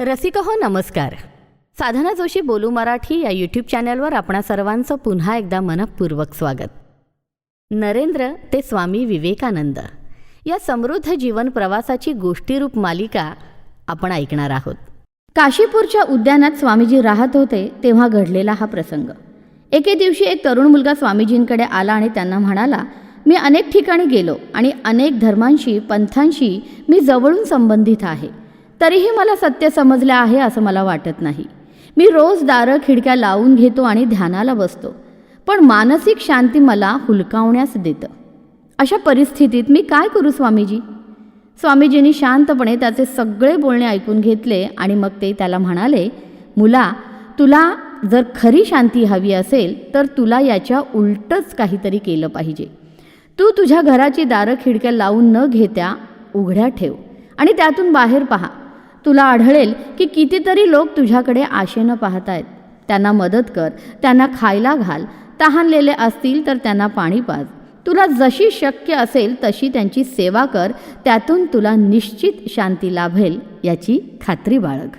रसिक हो नमस्कार. साधना जोशी बोलू मराठी या यूट्यूब चॅनलवर आपणा सर्वांचं पुन्हा एकदा मनपूर्वक स्वागत. नरेंद्र ते स्वामी विवेकानंद. या समृद्ध जीवन प्रवासाची गोष्टीरूप मालिका आपण ऐकणार आहोत. काशीपूरच्या उद्यानात स्वामीजी राहत होते तेव्हा घडलेला हा प्रसंग. एके दिवशी एक तरुण मुलगा स्वामीजींकडे आला आणि त्यांना म्हणाला मी अनेक ठिकाणी गेलो आणि अनेक धर्मांशी पंथांशी मी जवळून संबंधित आहे. तरीही मला सत्य समजले आहे असं मला वाटत नाही. मी रोज दारं खिडक्या लावून घेतो आणि ध्यानाला बसतो. पण मानसिक शांती मला हुलकावण्यास देतं. अशा परिस्थितीत मी काय करू स्वामीजी? स्वामीजींनी शांतपणे त्याचे सगळे बोलणे ऐकून घेतले आणि मग ते त्याला म्हणाले मुला तुला जर खरी शांती हवी असेल तर तुला याच्या उलटच काहीतरी केलं पाहिजे. तू तुझ्या घराची दारं खिडक्या लावून न घेत्या उघड्या ठेव आणि त्यातून बाहेर पहा. तुला आढळेल की कितीतरी लोक तुझ्याकडे आशेनं पाहत आहेत त्यांना मदत कर त्यांना खायला घाल. तहानलेले असतील तर त्यांना पाणी पाज. तुला जशी शक्य असेल तशी त्यांची सेवा कर त्यातून तुला निश्चित शांती लाभेल याची खात्री बाळग.